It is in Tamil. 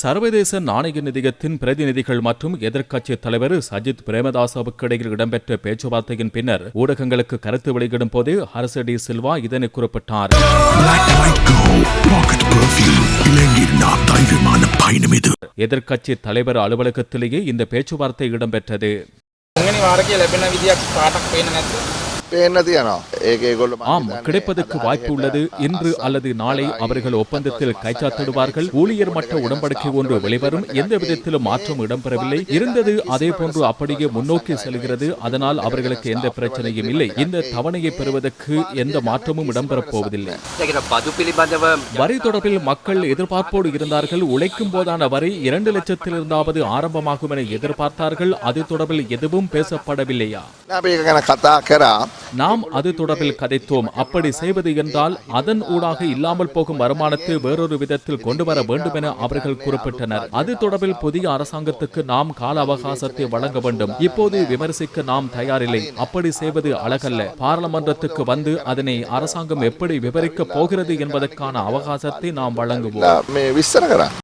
சர்வதேச நாணய நிதியத்தின் பிரதிநிதிகள் மற்றும் எதிர்க்கட்சி தலைவர் சஜித் பிரேமதாசவுக்கு இடையில் இடம்பெற்ற பேச்சுவார்த்தையின் பின்னர் ஊடகங்களுக்கு கருத்து வெளியிடும் போது ஹர்ஷ டி சில்வா இதனை குறிப்பிட்டார். எதிர்க்கட்சி தலைவர் அலுவலகத்திலேயே இந்த பேச்சுவார்த்தை இடம்பெற்றது. ஆம் கிடைப்பதற்கு வாய்ப்பு உள்ளது இன்று அல்லது நாளை அவர்கள் ஒப்பந்தத்தில் கைச்சாத்திடுவார்கள். ஊழியர் மட்ட உடன்படிக்கை ஒன்று வெளிவரும். எந்த விதத்திலும் மாற்றம் இடம்பெறவில்லை. இருந்தது அதே போன்று அப்படியே முன்னோக்கி செல்கிறது. அதனால் அவர்களுக்கு எந்த பிரச்சனையும் இல்லை. இந்த தவணையை பெறுவதற்கு எந்த மாற்றமும் இடம்பெறப் போவதில்லை. வரி தொடர்பில் மக்கள் எதிர்பார்ப்போடு இருந்தார்கள். உழைக்கும் போதான வரி இரண்டு லட்சத்திலிருந்தாவது ஆரம்பமாகும் என எதிர்பார்த்தார்கள். அது தொடர்பில் எதுவும் பேசப்படவில்லையா? நாம் அது தொடர்பில் கதைத்தோம். அப்படி செய்வது என்றால் அதன் ஊடாக இல்லாமல் போகும் வருமானத்தை வேறொரு விதத்தில் கொண்டு வர வேண்டும் என அவர்கள் குறிப்பிட்டனர். அது தொடர்பில் புதிய அரசாங்கத்துக்கு நாம் கால அவகாசத்தை வழங்க வேண்டும். இப்போது விமர்சிக்க நாம் தயாரில்லை. அப்படி செய்வது அழகல்ல. பாராளுமன்றத்துக்கு வந்து அதனை அரசாங்கம் எப்படி விவரிக்கப் போகிறது என்பதற்கான அவகாசத்தை நாம் வழங்குவோம்.